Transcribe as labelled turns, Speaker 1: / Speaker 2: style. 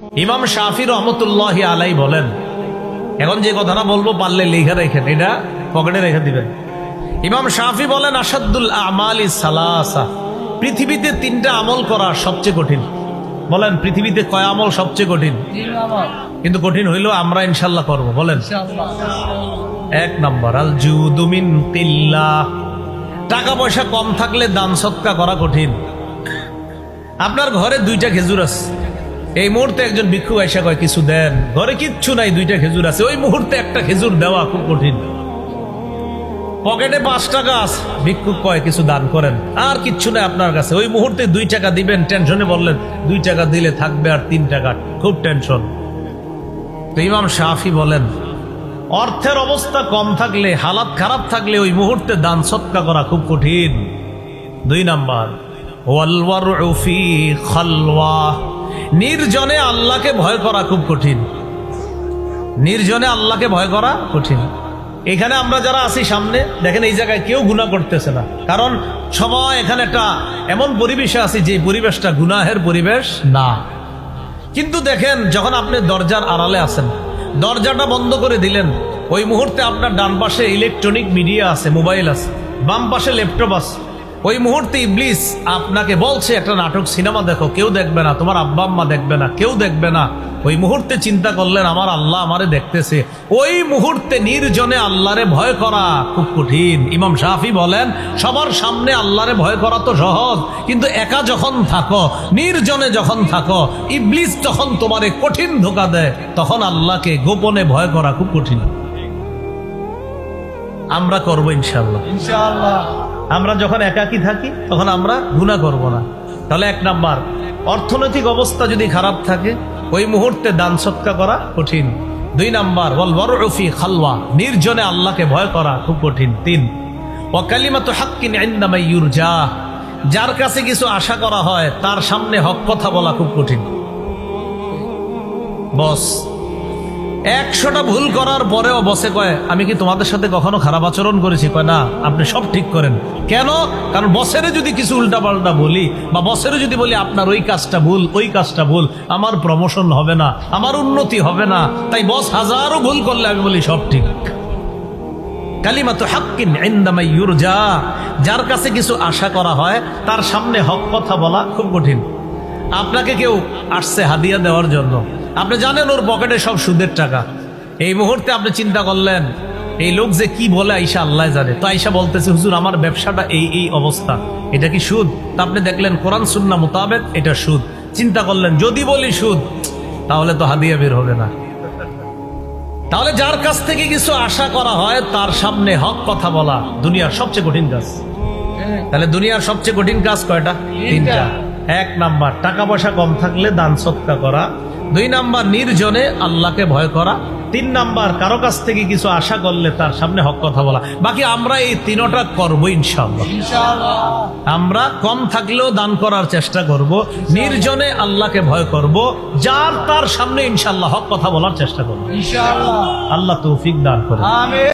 Speaker 1: ইমাম শাফি রহমতুল্লাহ আলাই বলেন, এখন যে কথাটা বলব, পারলে লিখে রেখেন, এটা পকেটে রেখে দিবেন। ইমাম শাফি বলেন আসাদুল আমালি সালাসা, পৃথিবীতে তিনটা আমল করা সবচেয়ে কঠিন। বলেন, পৃথিবীতে কয় আমল সবচেয়ে কঠিন? কিন্তু কঠিন হইলেও আমরা ইনশাল্লাহ করব, বলেন। এক নম্বর আল জুদুমিন কিল্লা টাকা পয়সা কম থাকলে দান সৎকা করা কঠিন। আপনার ঘরে দুইটা খেজুর আছে। এই মুহূর্তে একজন ভিক্ষু আইসা কয়, কিছু দেন? ঘরে কিচ্ছু নাই, দুইটা খেজুর আছে। ওই মুহূর্তে একটা খেজুর দেওয়া খুব কঠিন। পকেটে পাঁচ টাকা আছে। ভিক্ষুক কয়, কিছু দান করেন। আর কিচ্ছু নাই আপনার কাছে। ওই মুহূর্তে দুই টাকা দিবেন। টেনশনে বললেন, দুই টাকা দিলে থাকবে আর তিন টাকা। খুব টেনশন। তো ইমাম শাফি বলেন, অর্থের অবস্থা কম থাকলে, হালাত খারাপ থাকলে ওই মুহূর্তে দান সৎকা করা খুব কঠিন। দুই নাম্বার ওয়ালওয়ারউ ফি খালওয়া। নির্জনে আল্লাহকে ভয় করা খুব কঠিন। নির্জনে আল্লাহকে ভয় করা কঠিন। এখানে আমরা যারা আছি সামনে, দেখেন এই জায়গায় কেউ গুণা করতেছে না। কারণ সবাই এখানে একটা এমন পরিবেশে আছি যে পরিবেশটা গুনাহের পরিবেশ না। কিন্তু দেখেন, যখন আপনি দরজার আড়ালে আছেন, দরজাটা বন্ধ করে দিলেন, ওই মুহূর্তে আপনার ডান পাশে ইলেকট্রনিক মিডিয়া আছে মোবাইল আছে, বাম পাশে ল্যাপটপ আছে ওই মুহূর্তে ইবলিস আপনাকে বলছে, একটা নাটক সিনেমা দেখো, কেউ দেখবে না, তোমার আব্বা আম্মা দেখবে না, কেউ দেখবে না। ওই মুহূর্তে চিন্তা করলেন, আমার আল্লাহ আমারে দেখতেছে। ওই মুহূর্তে নির্জনে আল্লাহরে ভয় করা খুব কঠিন। ইমাম শাফি বলেন, সবার সামনে আল্লাহরে ভয় করা তো সহজ, কিন্তু একা যখন থাকো, নির্জনে যখন থাকো, ইবলিস যখন তোমারে কঠিন ধোকা দেয়, তখন আল্লাহকে গোপনে ভয় করা খুব কঠিন। আমরা করব ইনশাল্লাহ
Speaker 2: ইনশাআল্লাহ।
Speaker 1: আমরা যখন একাকি থাকি, তখন আমরা গুণা করব না। তাহলে এক নাম্বার, অর্থনৈতিক অবস্থা যদি খারাপ থাকে, ওই মুহূর্তে দান সৎকা করা কঠিন। দুই নাম্বার বল রফি খালওয়া, নির্জনে আল্লাহকে ভয় করা খুব কঠিন। তিন ওয়াকালিমাত হাক্কিন ইন্দামাই ইউরজা, যার কাছে কিছু আশা করা হয়, তার সামনে হক কথা বলা খুব কঠিন। বস একশোটা ভুল করার পরেও বসে কয়, আমি কি তোমাদের সাথে কখনো খারাপ আচরণ করেছি? কয়, না, আপনি সব ঠিক করেন। কেন? কারণ বসেরে যদি কিছু উল্টাপাল্টা বলি বা বসেরে যদি বলি, আপনার ওই কাজটা ভুল, ওই কাজটা ভুল, আমার প্রমোশন হবে না, আমার উন্নতি হবে না। তাই বস হাজারো ভুল করলে আমি বলি, সব ঠিক। কালিমা তো হাক্কিন ইন্দামাই ইউরজা। যার কাছে কিছু আশা করা হয়, তার সামনে হক কথা বলা খুব কঠিন। আপনাকে কেউ আসছে হাদিয়া দেওয়ার জন্য। আপনি জানেন ওর পকেটে সব সুদের টাকা। এই মুহূর্তে আপনি চিন্তা করলেন, এই লোক যে কি বলে আইসা আল্লাহ জানে। তো আইসা বলতেছে, হুজুর, আমার ব্যবসাটা এই এই অবস্থা। এটা কি সুদ? তা আপনি দেখলেন, কোরআন সুন্না মোতাবেক এটা সুদ। চিন্তা করলেন, যদি বলি সুদ, তাহলে তো হাদিয়া বের হবে না। তাহলে যার কাছ থেকে কিছু আশা করা হয়, তার সামনে হক কথা বলা দুনিয়ার সবচেয়ে কঠিন কাজ। তাহলে দুনিয়ার সবচেয়ে কঠিন কাজ কয়টা? তিনটা। এক নাম্বার টাকা পয়সা কম থাকলে দান সৎকা করা। দুই নাম্বার নির্জনে আল্লাহকে ভয় করা। তিন নাম্বার কারও কাছ থেকে কিছু আশা করলে তার সামনে হক কথা বলা। বাকি আমরা এই তিনোটা করব ইনশাল্লাহ আমরা কম থাকলেও দান করার চেষ্টা করব। নির্জনে আল্লাহকে ভয় করব। যার তার সামনে ইনশাল্লাহ হক কথা বলার চেষ্টা করব। আল্লাহ তৌফিক দান করে।